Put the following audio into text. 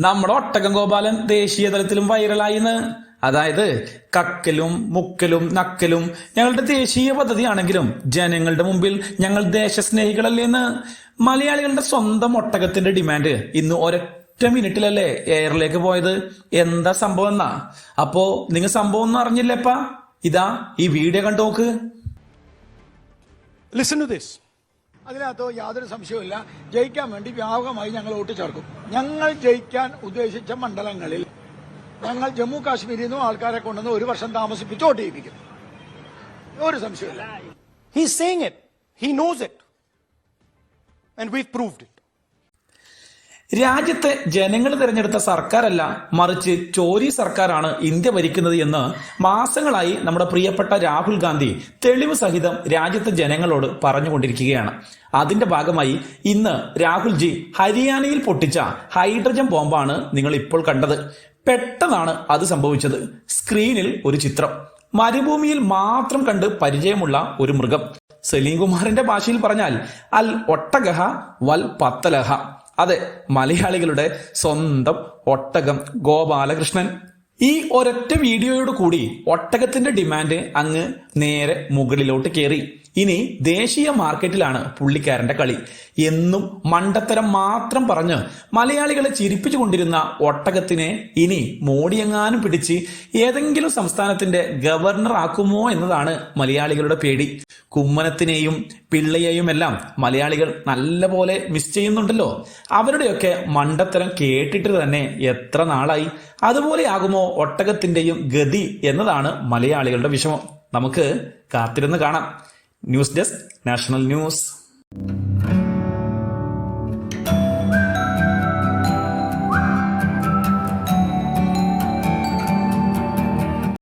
നമ്മുടെ ഒട്ടകം ഗോപാലൻ ദേശീയ തലത്തിലും വൈറലായിന്ന്. അതായത് കക്കലും മുക്കലും നക്കലും ഞങ്ങളുടെ ദേശീയ പദ്ധതിയാണെങ്കിലും ജനങ്ങളുടെ മുമ്പിൽ ഞങ്ങൾ ദേശസ്നേഹികളല്ലേന്ന്. മലയാളികളുടെ സ്വന്തം ഒട്ടകത്തിന്റെ ഡിമാൻഡ് ഇന്ന് ഒരൊറ്റ മിനിറ്റിലല്ലേ എയറിലേക്ക് പോയത്? എന്താ സംഭവം എന്നാ അപ്പോ നിങ്ങൾ സംഭവം ഒന്നും അറിഞ്ഞില്ലേപ്പാ? ഇതാ ഈ വീഡിയോ കണ്ടു നോക്ക്. Listen to this. അതിനകത്ത് യാതൊരു സംശയവുമില്ല. ജയിക്കാൻ വേണ്ടി വ്യാപകമായി ഞങ്ങൾ വോട്ട് ചേർക്കും. ഞങ്ങൾ ജയിക്കാൻ ഉദ്ദേശിച്ച മണ്ഡലങ്ങളിൽ ഞങ്ങൾ ജമ്മു കാശ്മീരിൽ നിന്നും ആൾക്കാരെ കൊണ്ടുവന്ന് ഒരു വർഷം താമസിപ്പിച്ച് വോട്ട് ചെയ്യിപ്പിക്കും. ഒരു സംശയമില്ല he saying it he knows it and we proved it. രാജ്യത്തെ ജനങ്ങൾ തിരഞ്ഞെടുത്ത സർക്കാരല്ല മറിച്ച് ചോരി സർക്കാരാണ് ഇന്ത്യ ഭരിക്കുന്നത് എന്ന് മാസങ്ങളായി നമ്മുടെ പ്രിയപ്പെട്ട രാഹുൽ ഗാന്ധി തെളിവ് സഹിതം രാജ്യത്തെ ജനങ്ങളോട് പറഞ്ഞുകൊണ്ടിരിക്കുകയാണ്. അതിന്റെ ഭാഗമായി ഇന്ന് രാഹുൽജി ഹരിയാനയിൽ പൊട്ടിച്ച ഹൈഡ്രജൻ ബോംബാണ് നിങ്ങൾ ഇപ്പോൾ കണ്ടത്. പെട്ടെന്നാണ് അത് സംഭവിച്ചത്. സ്ക്രീനിൽ ഒരു ചിത്രം. മരുഭൂമിയിൽ മാത്രം കണ്ട് പരിചയമുള്ള ഒരു മൃഗം. സലീം കുമാറിന്റെ ഭാഷയിൽ പറഞ്ഞാൽ അൽ ഒട്ടഗഹ വൽ പത്തലഹ. അതെ മലയാളികളുടെ സ്വന്തം ഒട്ടകം ഗോപാലകൃഷ്ണൻ. ഈ ഒരൊറ്റ വീഡിയോയോട് കൂടി ഒട്ടകത്തിന്റെ ഡിമാൻഡ് അങ്ങ് നേരെ മുകളിലോട്ട് കയറി ഇനി ദേശീയ മാർക്കറ്റിലാണ് പുള്ളിക്കാരന്റെ കളി. എന്നും മണ്ടത്തരം മാത്രം പറഞ്ഞ് മലയാളികളെ ചിരിപ്പിച്ചു കൊണ്ടിരുന്ന ഒട്ടകത്തിനെ ഇനി മോടിയെങ്ങാനും പിടിച്ച് ഏതെങ്കിലും സംസ്ഥാനത്തിന്റെ ഗവർണർ ആക്കുമോ എന്നതാണ് മലയാളികളുടെ പേടി. കുമ്മനത്തിനെയും പിള്ളയെയും എല്ലാം മലയാളികൾ നല്ലപോലെ മിസ് ചെയ്യുന്നുണ്ടല്ലോ. അവരുടെയൊക്കെ മണ്ടത്തരം കേട്ടിട്ട് തന്നെ എത്ര നാളായി? അതുപോലെയാകുമോ ഒട്ടകത്തിന്റെയും ഗതി എന്നതാണ് മലയാളികളുടെ വിഷമം. നമുക്ക് കാത്തിരുന്ന് കാണാം. News desk national news